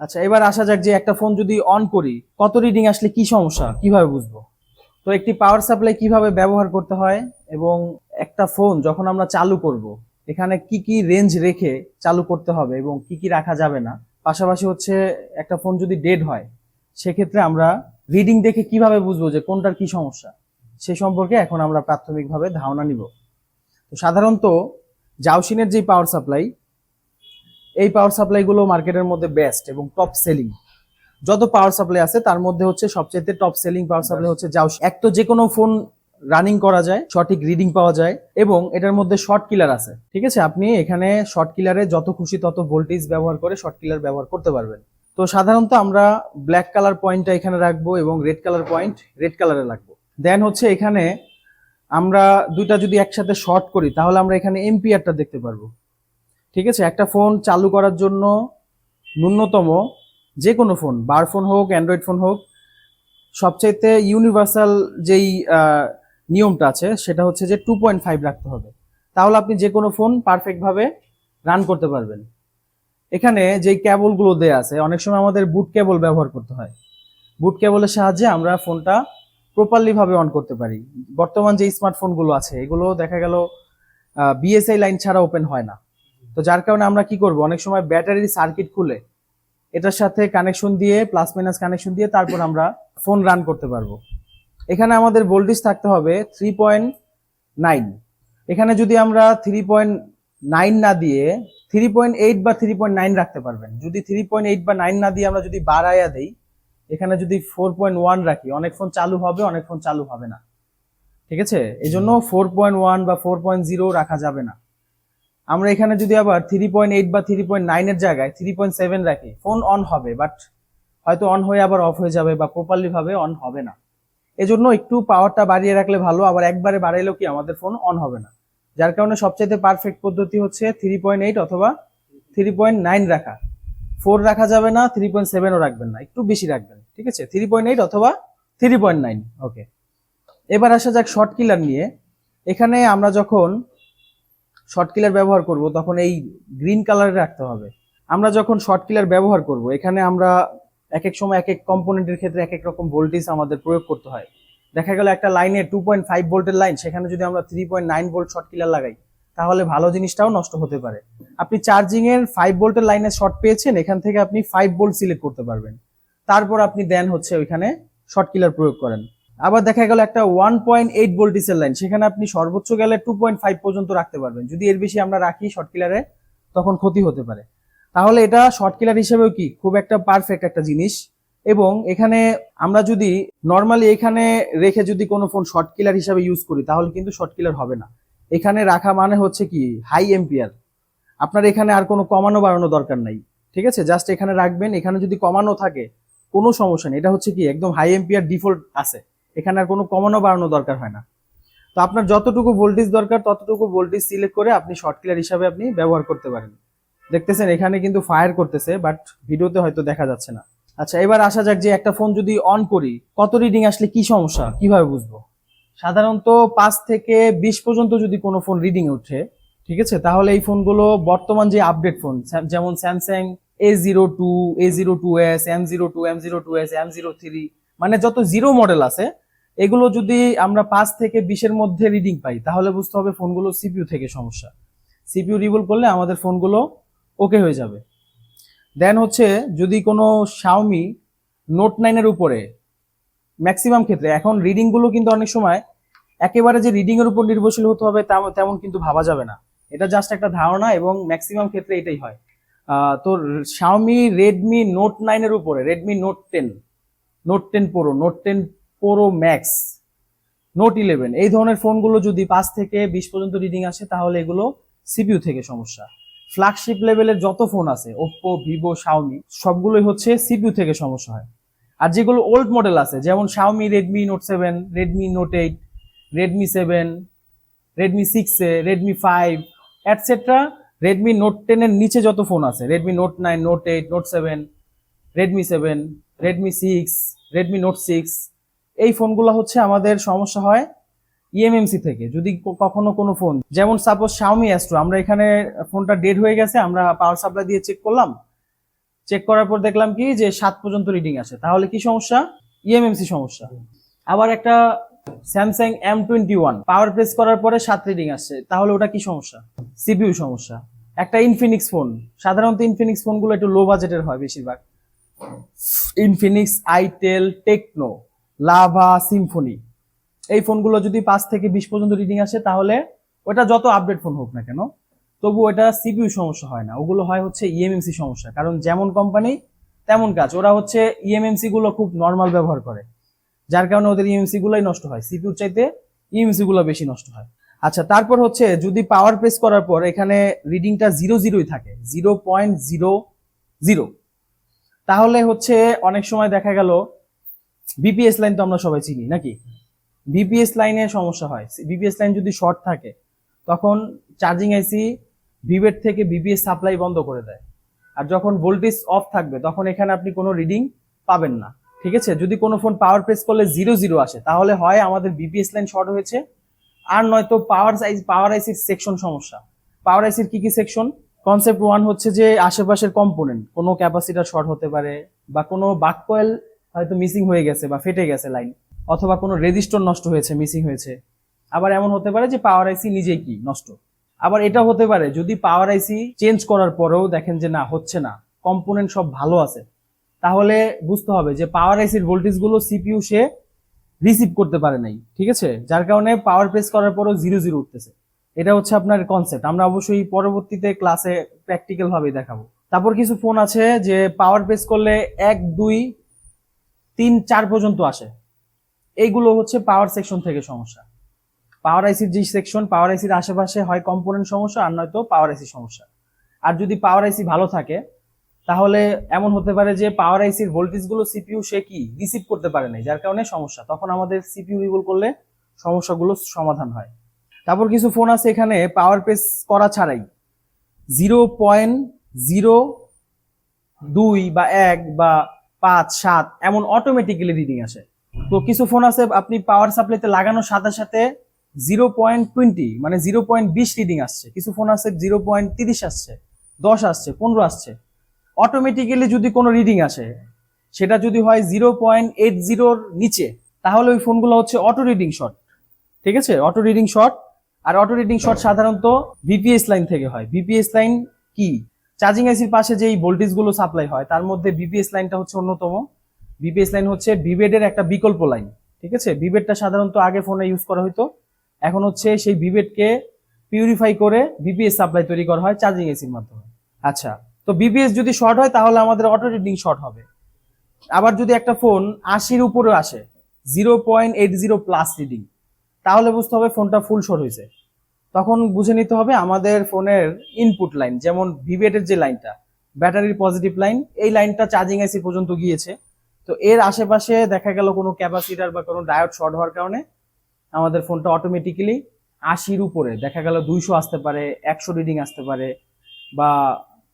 আচ্ছা এবার আসা যাক যে একটা ফোন যদি অন করি, কত রিডিং আসলে কি সমস্যা, কীভাবে বুঝব? তো একটি পাওয়ার সাপ্লাই কীভাবে ব্যবহার করতে হয় এবং একটা ফোন যখন আমরা চালু করব, এখানে কি কি রেঞ্জ রেখে চালু করতে হবে এবং কি কি রাখা যাবে না? পাশাপাশি হচ্ছে একটা ফোন যদি ডেড হয়, সেক্ষেত্রে আমরা রিডিং দেখে কীভাবে বুঝব যে কোনটার কি সমস্যা? সে সম্পর্কে এখন আমরা প্রাথমিকভাবে ধারণা নিব। তো সাধারণত জাউসিনের যে পাওয়ার সাপ্লাই এই পাওয়ার সাপ্লাইগুলো মার্কেটের মধ্যে বেস্ট এবং টপ সেলিং যত পাওয়ার সাপ্লাই আছে তার মধ্যে হচ্ছে সবচেয়ে টপ সেলিং পাওয়ার সাপ্লাই হচ্ছে যাও এক তো যে কোনো ফোন রানিং করা যায় সঠিক রিডিং পাওয়া যায় এবং এটার মধ্যে শর্ট কিলার আছে। ঠিক আছে? আপনি এখানে শর্ট কিলারে যত খুশি তত ভোল্টেজ ব্যবহার করে শর্ট কিলার ব্যবহার করতে পারবেন। তো সাধারণত আমরা ব্ল্যাক কালার পয়েন্টটা এখানে রাখব এবং রেড কালার পয়েন্ট রেড কালারে রাখব। দেন হচ্ছে এখানে আমরা দুইটা যদি একসাথে শর্ট করি তাহলে আমরা এখানে এমপিআরটা দেখতে পারব। ঠিক আছে? একটা ফোন চালু করার জন্য ন্যূনতম যে কোনো ফোন, বার ফোন হোক, অ্যান্ড্রয়েড ফোন হোক, সবচাইতে ইউনিভার্সাল যেই নিয়মটা আছে, সেটা হচ্ছে যে টু পয়েন্ট ফাইভ রাখতে হবে। তাহলে আপনি যে কোনো ফোন পারফেক্টভাবে রান করতে পারবেন। এখানে যেই ক্যাবলগুলো দেয়া আছে, অনেক সময় আমাদের বুট কেবল ব্যবহার করতে হয়। বুট কেবলের সাহায্যে আমরা ফোনটা প্রপারলিভাবে অন করতে পারি। বর্তমান যে স্মার্টফোনগুলো আছে, এগুলো দেখা গেল বিএসআই লাইন ছাড়া ওপেন হয় না। তো যার কারণে আমরা কি করব? অনেক সময় ব্যাটারির সার্কিট খুলে। এটার সাথে কানেকশন দিয়ে প্লাস মাইনাস কানেকশন দিয়ে তারপর আমরা ফোন রান করতে পারব। এখানে আমাদের ভোল্টেজ থাকতে হবে থ্রি পয়েন্ট নাইন এখানে যদি আমরা থ্রি পয়েন্ট নাইন না দিয়ে থ্রি পয়েন্ট এইট বা থ্রি পয়েন্ট নাইন রাখতে পারবেন। যদি থ্রি পয়েন্ট এইট বা নাইন না দিয়ে আমরা যদি বাড়াইয়া দেই, এখানে যদি ফোর পয়েন্ট ওয়ান রাখি, অনেক ফোন চালু হবে, অনেক ফোন চালু হবে না। ঠিক আছে? এই জন্য ফোর পয়েন্ট ওয়ান বা ফোর পয়েন্ট জিরো রাখা যাবে না। আমরা এখানে যদি আবার থ্রি পয়েন্ট এইট বা থ্রি পয়েন্ট নাইনের জায়গায় থ্রি পয়েন্ট সেভেন রাখি ফোন অন হবে বাট হয়তো অন হয়ে আবার অফ হয়ে যাবে বা প্রপারলি ভাবে অন হবে না। এজন্য একটু পাওয়ারটা বাড়িয়ে রাখলে ভালো, আবার একবারে বাড়াইলেও কি আমাদের ফোন অন হবে না। যার কারণে সবচাইতে পারফেক্ট পদ্ধতি হচ্ছে থ্রি পয়েন্ট এইট অথবা থ্রি পয়েন্ট নাইন রাখা। ফোর রাখা যাবে না থ্রি পয়েন্ট সেভেনও রাখবেন না, একটু বেশি রাখবেন, ঠিক আছে? থ্রি পয়েন্ট এইট অথবা থ্রি পয়েন্ট নাইন ওকে এবার আসা যাক শর্ট কিলার নিয়ে। এখানে আমরা যখন শর্ট কিলার ব্যবহার করব, তখন এই গ্রিন কালারে রাখতে হবে। আমরা যখন শর্ট কিলার ব্যবহার করব, এখানে আমরা এক এক সময় এক এক কম্পোনেন্টের ক্ষেত্রে এক এক রকম ভোল্টেজ আমাদের প্রয়োগ করতে হয়। দেখা গেল একটা লাইনে টু পয়েন্ট ফাইভ ভোল্টের লাইন সেখানে যদি আমরা three point nine volt short killer লাগাই, তাহলে ভালো জিনিসটাও নষ্ট হতে পারে। আপনি চার্জিং এর ফাইভ ভোল্টের লাইনে শর্ট পেয়েছেন, এখান থেকে আপনি ফাইভ ভোল্ট সিলেক্ট করতে পারবেন। তারপর আপনি দেন হচ্ছে ওইখানে শর্ট কিলার প্রয়োগ করেন। আবার দেখা গেল একটা ওয়ান পয়েন্ট এইট ভোল্টেজের লাইন সেখানে আপনি সর্বোচ্চ গেলে টু পয়েন্ট ফাইভ পর্যন্ত রাখতে পারবেন। যদি এর বেশি আমরা রাখি শর্ট কিলারে তখন ক্ষতি হতে পারে। তাহলে এটা শর্ট কিলার হিসেবেও কি? খুব একটা পারফেক্ট একটা জিনিস। এবং এখানে আমরা যদি নর্মালি এখানে রেখে যদি কোনো ফোন শর্ট কিলার হিসাবে ইউজ করি, তাহলে কিন্তু শর্ট কিলার হবে না। এখানে রাখা মানে হচ্ছে কি? হাই এম্পিয়ার আপনার এখানে আর কোনো কমানো বাড়ানো দরকার নাই। ঠিক আছে? জাস্ট এখানে রাখবেন। এখানে যদি কমানো থাকে, কোনো সমস্যা নেই। এটা হচ্ছে কি? একদম হাই এম্পিয়ার ডিফল্ট আছে। এখানে আর কোনো কমানো বাড়ানো দরকার হয় না। তো আপনার যতটুকু ভোল্টেজ দরকার, ততটুকু ভোল্টেজ সিলেক্ট করে আপনি শর্ট কিলার হিসাবে আপনি ব্যবহার করতে পারেন। দেখতেছেন, এখানে কিন্তু ফায়ার করতেছে বাট ভিডিওতে হয়তো দেখা যাচ্ছে না। আচ্ছা এবার আসা যাক যে একটা ফোন যদি অন করি, কত রিডিং আসলে কি সমস্যা, কীভাবে বুঝব? সাধারণত পাঁচ থেকে বিশ পর্যন্ত যদি কোনো ফোন রিডিং ওঠে, ঠিক আছে? তাহলে এই ফোনগুলো বর্তমান যে আপডেট ফোন যেমন Samsung A zero two A zero two S M zero two M zero two S M zero three মানে যত জিরো মডেল আছে এগুলো যদি আমরা পাঁচ থেকে বিশের মধ্যে রিডিং পাই, তাহলে বুঝতে হবে ফোনগুলো সিপিইউ থেকে সমস্যা। সিপিইউ রিবল করলে আমাদের ফোনগুলো ওকে হয়ে যাবে। দেন হচ্ছে যদি কোনো শাওমি নোট নাইনের উপরে ম্যাক্সিমাম ক্ষেত্রে, এখন রিডিংগুলো কিন্তু অনেক সময় একেবারে যে রিডিংয়ের উপর নির্ভরশীল হতে হবে, তেম- তেমন কিন্তু ভাবা যাবে না। এটা জাস্ট একটা ধারণা এবং ম্যাক্সিমাম ক্ষেত্রে এটাই হয়। তো শাওমি রেডমি নোট নাইনের উপরে Redmi note ten note ten pro note ten pro max note eleven এই ধরনের ফোনগুলো যদি পাঁচ থেকে বিশ পর্যন্ত রিডিং আসে, তাহলে এগুলো সিপিইউ থেকে সমস্যা। ফ্ল্যাগশিপ লেভেলের যত ফোন আছে ওপ্পো ভিভো শাওমি সবগুলোই হচ্ছে সিপিউ থেকে সমস্যা হয়। আর যেগুলো ওল্ড মডেল আছে, যেমন Xiaomi Redmi note seven Redmi note eight Redmi seven Redmi six A Redmi five et cetera Redmi note টেনের নিচে যত ফোন আছে Redmi note nine note eight note seven Redmi seven Redmi six Redmi note six এই ফোনগুলো হচ্ছে আমাদের সমস্যা হয় ইএমএমসি থেকে, যদি কখনো কোনো ফোন। যেমন সাপোজ শাওমি অ্যাস্ট্রো আমরা এখানে ফোনটা ডেড হয়ে গেছে, আমরা পাওয়ার সাপ্লাই দিয়ে চেক করলাম। চেক করার পর দেখলাম কি যে সাত পর্যন্ত রিডিং আসে। তাহলে কি সমস্যা? ইএমএমসি সমস্যা। আবার একটা Samsung M twenty one power press করার পরে সাত রিডিং আসছে তাহলে ওটা কি সমস্যা? সিপিইউ সমস্যা। একটা ইনফিনিক্স ফোন সাধারণত ইনফিনিক্স ফোনগুলো একটু লো বাজেটের হয় বেশিরভাগ। Infinix itel Tecno Lava Symphony. এই ফোনগুলো যদি পাঁচ থেকে বিশ পর্যন্ত রিডিং আসে, তাহলে ওটা যত আপডেট ফোন হোক না কেন, তবু ওটা সিপিইউ সমস্যা হয় না। ওগুলো হয় হচ্ছে ইএমএমসি সমস্যা, কারণ যেমন কোম্পানি তেমন কাজ। ওরা হচ্ছে ইএমএমসি গুলো খুব নর্মাল ব্যবহার করে, যার কারণে ওদের ইএমসি গুলোই নষ্ট হয়। সিপিইউ চাইতে ইএমসি গুলো বেশি নষ্ট হয়। আচ্ছা তারপর হচ্ছে যদি পাওয়ার প্রেস করার পর এখানে রিডিংটা জিরো জিরোই থাকে জিরো পয়েন্ট জিরো জিরো তাহলে হচ্ছে অনেক সময় দেখা গেল বিপিএস লাইন তো আমরা সবাই চিনি, নাকি? বিপিএস লাইনে সমস্যা হয়। বিপিএস লাইন যদি শর্ট থাকে, তখন চার্জিং আইসি ভিভেট থেকে বিপিএস সাপ্লাই বন্ধ করে দেয়। আর যখন ভোল্টেজ অফ থাকবে, তখন এখানে আপনি কোনো রিডিং পাবেন না। ঠিক আছে? যদি কোনো ফোন পাওয়ার প্রেস করলে জিরো জিরো আসে, তাহলে হয় আমাদের বিপিএস লাইন শর্ট হয়েছে। আর নয়তো পাওয়ার সাইজ পাওয়ার আইসির সেকশন সমস্যা। পাওয়ার আইসির কি কি সেকশন কনসেপ্ট ওয়ান হচ্ছে যে আশেপাশের কম্পোনেন্ট কোনো ক্যাপাসিটার শর্ট হতে পারে বা কোনো বাক কয়েল হয়তো মিসিং হয়ে গেছে বা ফেটে গেছে লাইন অথবা কোনো রেজিস্টর নষ্ট হয়েছে মিসিং হয়েছে। আবার এমন হতে পারে যে পাওয়ার আইসি নিজেই কি নষ্ট। আবার এটা হতে পারে, যদি পাওয়ার আইসি চেঞ্জ করার পরেও দেখেন যে না, হচ্ছে না কম্পোনেন্ট সব ভালো আছে, তাহলে বুঝতে হবে যে পাওয়ার আইসির ভোল্টেজগুলো সিপিইউ সে রিসিভ করতে পারে নাই, ঠিক আছে? যার কারণে পাওয়ার প্রেস করার পরও জিরো জিরো উঠতেছে। এটা হচ্ছে আপনার কনসেপ্ট আমরা অবশ্যই পরবর্তীতে ক্লাসে প্র্যাকটিক্যাল ভাবে দেখাবো। তারপর কিছু ফোন আছে যে পাওয়ার প্রেস করলে এক, দুই তিন, চার পর্যন্ত আসে। এইগুলো হচ্ছে পাওয়ার সেকশন থেকে সমস্যা। পাওয়ার আইসির যে সেকশন পাওয়ার আইসির আশেপাশে হয় কম্পোনেন্ট সমস্যা, আর নয়তো পাওয়ার আইসি সমস্যা। আর যদি পাওয়ার আইসি ভালো থাকে, তাহলে এমন হতে পারে যে পাওয়ার আইসির ভোল্টেজগুলো সিপিইউ সে কি রিসিভ করতে পারে নাই, যার কারণে সমস্যা। তখন আমাদের সিপিইউ রিভল করলে সমস্যাগুলো সমাধান হয়। তারপর কিছু ফোন আছে এখানে পাওয়ার পেস করা ছাড়াই। জিরো পয়েন্ট জিরো দুই বা এক বা পাঁচ, সাত, এমন অটোমেটিক্যালি রিডিং আসে। তো কিছু ফোন আছে, আপনি পাওয়ার সাপ্লাইতে লাগানোর সাথে সাথে জিরো পয়েন্ট টোয়েন্টি মানে জিরো পয়েন্ট বিশ রিডিং আসছে। কিছু ফোন আছে জিরো পয়েন্ট তিরিশ আসছে, দশ আসছে, পনেরো আসছে। অটোমেটিক্যালি যদি কোনো রিডিং আসে, সেটা যদি হয় জিরো পয়েন্ট এইট জিরোর নিচে, তাহলে ওই ফোনগুলো হচ্ছে অটো রিডিং শট ঠিক আছে? অটো রিডিং শট আর অটো রিডিং শট সাধারণত ভিপিএস লাইন থেকে হয়। ভিপিএস লাইন কি? চার্জিং আইসির পাশে যেই ভোল্টেজগুলো সাপ্লাই হয়, তার মধ্যে বিপিএস লাইনটা হচ্ছে অন্যতম। বিপিএস লাইন হচ্ছে ভিভেডের একটা বিকল্প লাইন ঠিক আছে? বিবেডটা সাধারণত আগে ফোনে ইউজ করা হতো এখন হচ্ছে সেই বিবেডকে পিউরিফাই করে বিপিএস সাপ্লাই তৈরি করা হয় চার্জিং এসির মাধ্যমে। আচ্ছা তো বিপিএস যদি শর্ট হয়, তাহলে আমাদের অটো রিডিং শর্ট হবে। আবার যদি একটা ফোন আশির উপরে আসে zero point eight zero plus reading তাহলে বুঝতে হবে ফোনটা ফুল শর্ট হয়েছে তখন বুঝে নিতে হবে আমাদের ফোনের ইনপুট লাইন যেমন ভিভেটের যে লাইনটা ব্যাটারির পজিটিভ লাইন এই লাইনটা চার্জিং আইসি পর্যন্ত গিয়েছে। তো এর আশেপাশে দেখা গেল কোনো ক্যাপাসিটার বা কোনো ডায়োড শর্ট হওয়ার কারণে আমাদের ফোনটা অটোমেটিক্যালি আশির উপরে, দেখা গেল দুইশো আসতে পারে, একশো রিডিং আসতে পারে বা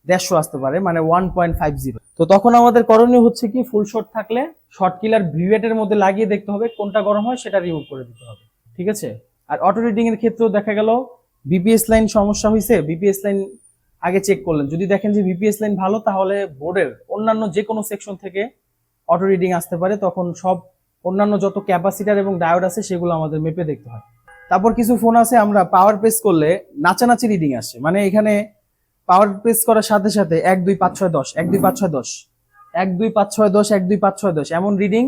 দেড়শো আসতে পারে মানে ওয়ান পয়েন্ট ফাইভ জিরো তো তখন আমাদের করণীয় হচ্ছে কি ফুল শর্ট থাকলে শর্ট কিলার ভিভেটের মধ্যে লাগিয়ে দেখতে হবে কোনটা গরম হয়, সেটা রিমুভ করে দিতে হবে। ঠিক আছে? আর অটো রিডিং এর ক্ষেত্রেও দেখা গেল বিপিএস লাইন সমস্যা হয়েছে বিপিএস লাইন আগে চেক করলেন। যদি দেখেন যে বিপিএস লাইন ভালো, তাহলে বোর্ডের অন্যান্য যে কোনো সেকশন থেকে অটো রিডিং আসতে পারে। তখন সব অন্যান্য যত ক্যাপাসিটার এবং ডায়োড আছে, সেগুলো আমাদের মেপে দেখতে হয়। তারপর কিছু ফোন আছে, আমরা পাওয়ার প্রেস করলে নাচানাচি রিডিং আসে। মানে এখানে পাওয়ার প্রেস করার সাথে সাথে এক, দুই, পাঁচ, ছয়, দশ, এক, দুই, পাঁচ, ছয়, দশ, এক, দুই, পাঁচ, ছয়, দশ, এক, দুই, পাঁচ, ছয়, দশ, এমন রিডিং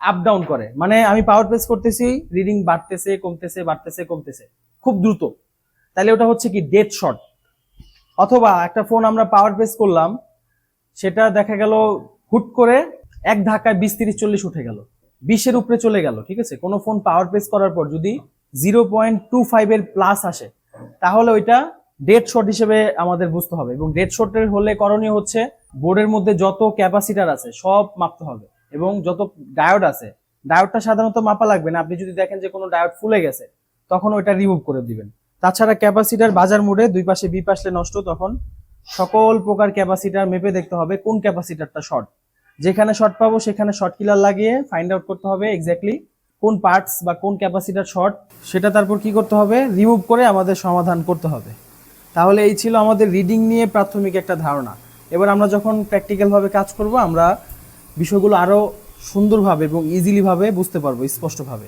আপ ডাউন করে। মানে আমি পাওয়ার প্রেস করতেছি রিডিং বাড়তেছে, কমতেছে বাড়তেছে, কমতেছে। খুব দ্রুত। তাহলে ওটা হচ্ছে কি ডেড শর্ট অথবা একটা ফোন আমরা পাওয়ার প্রেস করলাম, সেটা দেখা গেল হুট করে এক ধাক্কায় বিশ, তিরিশ, চল্লিশ উঠে গেল। বিশের উপরে চলে গেল, ঠিক আছে? কোনো ফোন পাওয়ার প্রেস করার পর যদি জিরো পয়েন্ট টু ফাইভ এর প্লাস আসে, তাহলে ওইটা ডেড শট হিসেবে আমাদের বুঝতে হবে। এবং ডেড শটের হলে করণীয় হচ্ছে বোর্ডের মধ্যে যত ক্যাপাসিটার আছে, সব মাপতে হবে। এবং যত ডায়োড আছে ডায়োডটা সাধারণত মাপা লাগবে না। আপনি যদি দেখেন যে কোনো ডায়োড ফুলে গেছে, তখন ওইটা রিমুভ করে দিবেন। তাছাড়া ক্যাপাসিটার বাজার মোড়ে দুই পাশে বি পাশে নষ্ট, তখন সকল প্রকার ক্যাপাসিটার মেপে দেখতে হবে কোন ক্যাপাসিটারটা শর্ট। যেখানে শর্ট পাবো সেখানে শর্ট কিলার লাগিয়ে ফাইন্ড আউট করতে হবে এক্স্যাক্টলি কোন পার্টস বা কোন ক্যাপাসিটার শর্ট। সেটা তারপর কি করতে হবে? রিমুভ করে আমাদের সমাধান করতে হবে। তাহলে এই ছিল আমাদের রিডিং নিয়ে প্রাথমিক একটা ধারণা। এবার আমরা যখন প্র্যাকটিক্যালভাবে কাজ করব, আমরা বিষয়গুলো আরও সুন্দরভাবে এবং ইজিলিভাবে বুঝতে পারব স্পষ্টভাবে।